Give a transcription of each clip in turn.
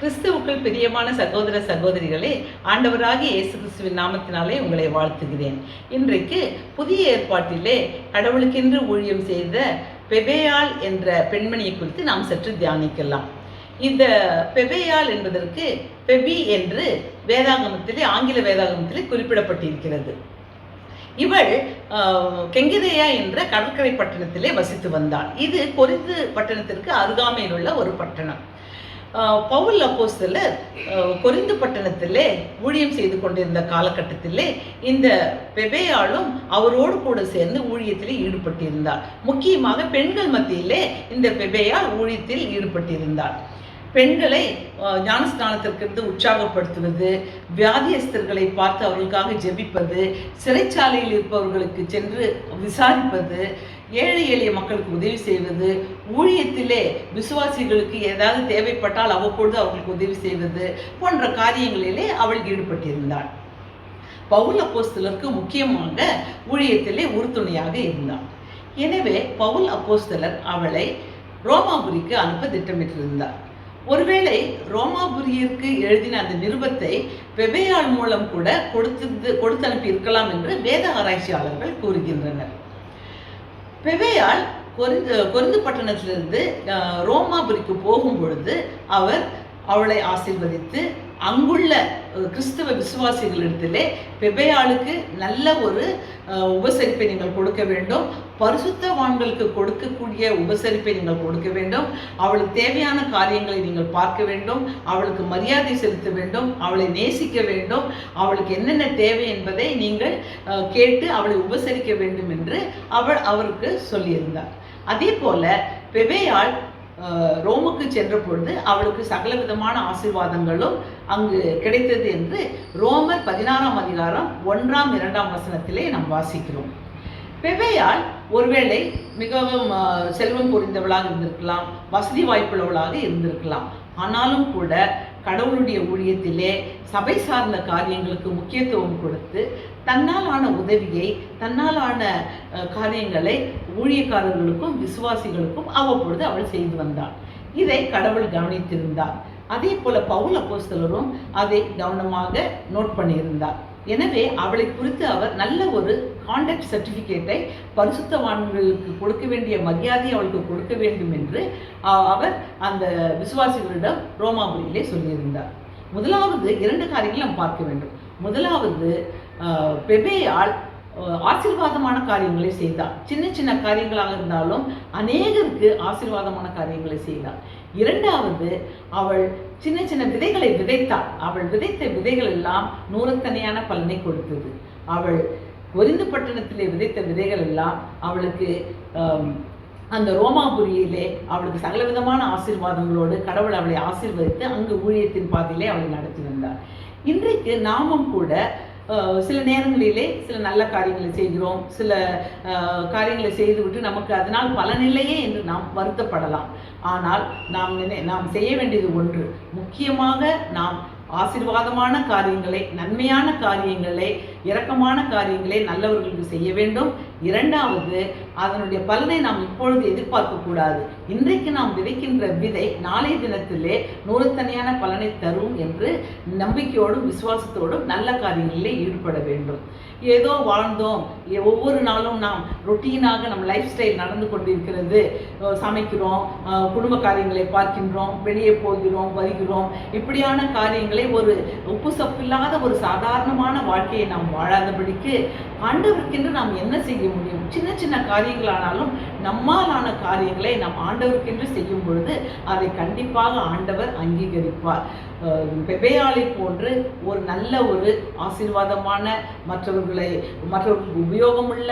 கிறிஸ்துவுக்குள் பிரியமான சகோதர சகோதரிகளே ஆண்டவராகிய இயேசு கிறிஸ்துவின் நாமத்தினாலே உங்களை வாழ்த்துகிறேன். இன்றைக்கு புதிய ஏற்பாட்டிலே கடவுளுக்கென்று ஊழியம் செய்த பெபேயாள் என்ற பெண்மணியை குறித்து நாம் சற்று தியானிக்கலாம். இந்த பெபேயாள் என்பதற்கு பெபி என்று வேதாகமத்திலே ஆங்கில வேதாகமத்திலே குறிப்பிடப்பட்டிருக்கிறது. இவள் கெங்கிதேயா என்ற கடற்கரை பட்டணத்திலே வசித்து வந்தாள். இது கொரிந்து பட்டணத்திற்கு அருகாமையில் உள்ள ஒரு பட்டணம். பவுல் அப்போ சிலர் கொரிந்து பட்டணத்திலே ஊழியம் செய்து கொண்டிருந்த காலகட்டத்திலே இந்த பெபேயாலும் அவரோடு கூட சேர்ந்து ஊழியத்தில் ஈடுபட்டிருந்தார். முக்கியமாக பெண்கள் மத்தியிலே இந்த பெபேயால் ஊழியத்தில் ஈடுபட்டிருந்தார். பெண்களை அஹ், ஞானஸ்நானத்திற்கு உற்சாகப்படுத்துவது வியாதியஸ்தர்களை பார்த்து அவர்களுக்காக ஜெபிப்பது சிறைச்சாலையில் இருப்பவர்களுக்கு சென்று விசாரிப்பது ஏழை எளிய மக்களுக்கு உதவி செய்வது ஊழியத்திலே விசுவாசிகளுக்கு ஏதாவது தேவைப்பட்டால் அவ்வப்பொழுது அவர்களுக்கு உதவி செய்வது போன்ற காரியங்களிலே அவள் ஈடுபட்டிருந்தாள். பவுல் அப்போஸ்தலருக்கு முக்கியமாக ஊழியத்திலே உறுதுணையாக இருந்தாள் எனவே பவுல் அப்போஸ்தலர் அவளை ரோமாபுரிக்கு அனுப்ப திட்டமிட்டிருந்தார். ஒருவேளை ரோமாபுரியிற்கு எழுதின அந்த நிருபத்தை வெவ்வேயாள் மூலம் கூட கொடுத்து கொடுத்து அனுப்பி இருக்கலாம் என்று வேத ஆராய்ச்சியாளர்கள் கூறுகின்றனர். பெவையால் கொரிந்து கொரிந்து பட்டணத்திலிருந்து ரோமாபுரிக்கு போகும் பொழுது அவர் அவளை ஆசிர்வதித்து அங்குள்ள கிறிஸ்தவ விசுவாசிகளிடத்திலே பெபையாளுக்கு நல்ல ஒரு அஹ், உபசரிப்பை நீங்கள் கொடுக்க வேண்டும். பரிசுத்தவான்களுக்கு கொடுக்கக்கூடிய உபசரிப்பை நீங்கள் கொடுக்க வேண்டும். அவளுக்கு தேவையான காரியங்களை நீங்கள் பார்க்க வேண்டும். அவளுக்கு மரியாதை செலுத்த வேண்டும். அவளை நேசிக்க வேண்டும். அவளுக்கு என்னென்ன தேவை என்பதை நீங்கள் அஹ், கேட்டு அவளை உபசரிக்க வேண்டும் என்று அவள் அவருக்கு சொல்லியிருந்தார். அதே போல பெபையாள் ரோமுக்கு சென்ற பொழுது அவளுக்கு சகல விதமான ஆசீர்வாதங்களும் அங்கு கிடைத்தது என்று ரோமர் பதினாறாம் அதிகாரம் ஒன்றாம் இரண்டாம் வசனத்திலே நாம் வாசிக்கிறோம். பெவையால் ஒருவேளை மிகவும் செல்வம் புரிந்தவளாக இருந்திருக்கலாம் வசதி வாய்ப்புள்ளவளாக இருந்திருக்கலாம். ஆனாலும் கூட கடவுளுடைய ஊழியத்திலே சபை சார்ந்த காரியங்களுக்கு முக்கியத்துவம் கொடுத்து தன்னாலான உதவியை தன்னாலான காரியங்களை ஊழியக்காரர்களுக்கும் விசுவாசிகளுக்கும் அவ்வப்பொழுது அவள் செய்து வந்தாள். இதை கடவுள் கவனித்திருந்தார். அதே போல பவுல் அப்போஸ்தலரும் அதை கவனமாக நோட் பண்ணியிருந்தார். எனவே அவளை குறித்து அவர் நல்ல ஒரு கான்டாக்ட் சர்டிஃபிகேட்டை பரிசுத்தவான்களுக்கு கொடுக்க வேண்டிய மரியாதை அவளுக்கு கொடுக்க வேண்டும் என்று அவர் அந்த விசுவாசிகளிடம் ரோமாபுரியிலே சொல்லியிருந்தார். முதலாவது இரண்டு காரியங்களை நாம் பார்க்க வேண்டும். முதலாவது பெபேயால் ஆசீர்வாதமான காரியங்களை செய்தார். சின்ன சின்ன காரியங்களாக இருந்தாலும் அநேகருக்கு ஆசீர்வாதமான காரியங்களை செய்தார். இரண்டாவது அவள் சின்ன சின்ன விதைகளை விதைத்தாள். அவள் விதைத்த விதைகள் எல்லாம் நூறத்தனையான பலனை கொடுத்தது. அவள் ஒரிந்து பட்டணத்திலே விதைத்த விதைகள் எல்லாம் அவளுக்கு அந்த ரோமாபுரியிலே அவளுக்கு சகலவிதமான ஆசீர்வாதங்களோடு கடவுள் அவளை ஆசீர்வதித்து அங்கு ஊழியத்தின் பாதையிலே அவளை நடத்தி வந்தார். இன்றைக்கு நாமும் கூட சில நேரங்களிலே சில நல்ல காரியங்களை செய்கிறோம். சில காரியங்களை செய்துவிட்டு நமக்கு அதனால் பலனில்லையே என்று நாம் வருத்தப்படலாம். ஆனால் நாம் நினை நாம் செய்ய வேண்டியது ஒன்று. முக்கியமாக நாம் ஆசீர்வாதமான காரியங்களை நன்மையான காரியங்களை இரக்கமான காரியங்களை நல்லவர்களுக்கு செய்ய வேண்டும். இரண்டாவது அதனுடைய பலனை நாம் இப்பொழுது எதிர்பார்க்க கூடாது. இன்றைக்கு நாம் விதைக்கின்ற விதை நாளைய தினத்திலே நூறுத்தனையான பலனை தரும் என்று நம்பிக்கையோடும் விசுவாசத்தோடும் நல்ல காரியங்களிலே ஈடுபட வேண்டும். ஏதோ வாழ்ந்தோம். ஒவ்வொரு நாளும் நாம் ரொட்டீனாக நம் லைஃப் ஸ்டைல் நடந்து கொண்டிருக்கிறது. சமைக்கிறோம். குடும்ப காரியங்களை பார்க்கின்றோம். வெளியே போகிறோம் வருகிறோம். இப்படியான காரியங்கள் ஒரு உப்பு சப்பில்லாத ஒரு சாதாரணமான வாழ்க்கையை நாம் வாழாதபடிக்கு ஆண்டவருக்கென்று நாம் என்ன செய்ய முடியும்? சின்ன சின்ன காரியங்களானாலும் நம்மாலான காரியங்களை நாம் ஆண்டவருக்கென்று செய்யும் பொழுது அதை கண்டிப்பாக ஆண்டவர் அங்கீகரிப்பார். பெபேயாளை போன்று ஒரு நல்ல ஒரு ஆசீர்வாதமான மற்றவர்களை மற்றவர்களுக்கு உபயோகமுள்ள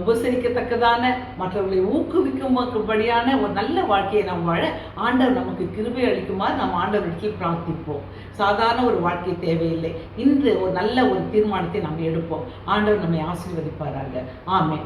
உபசரிக்கத்தக்கதான மற்றவர்களை ஊக்குவிக்கும்படியான ஒரு நல்ல வாழ்க்கையை நாம் வாழ ஆண்டவர் நமக்கு கிருபை அளிக்குமாறு நாம் ஆண்டவரிடத்தில் பிரார்த்திப்போம். சாதாரண ஒரு வாழ்க்கை தேவையில்லை. இன்று ஒரு நல்ல ஒரு தீர்மானத்தை நாம் எடுப்போம். ஆண்டவர் நம்மை ஆசீர்வதிப்பாராங்க ஆமே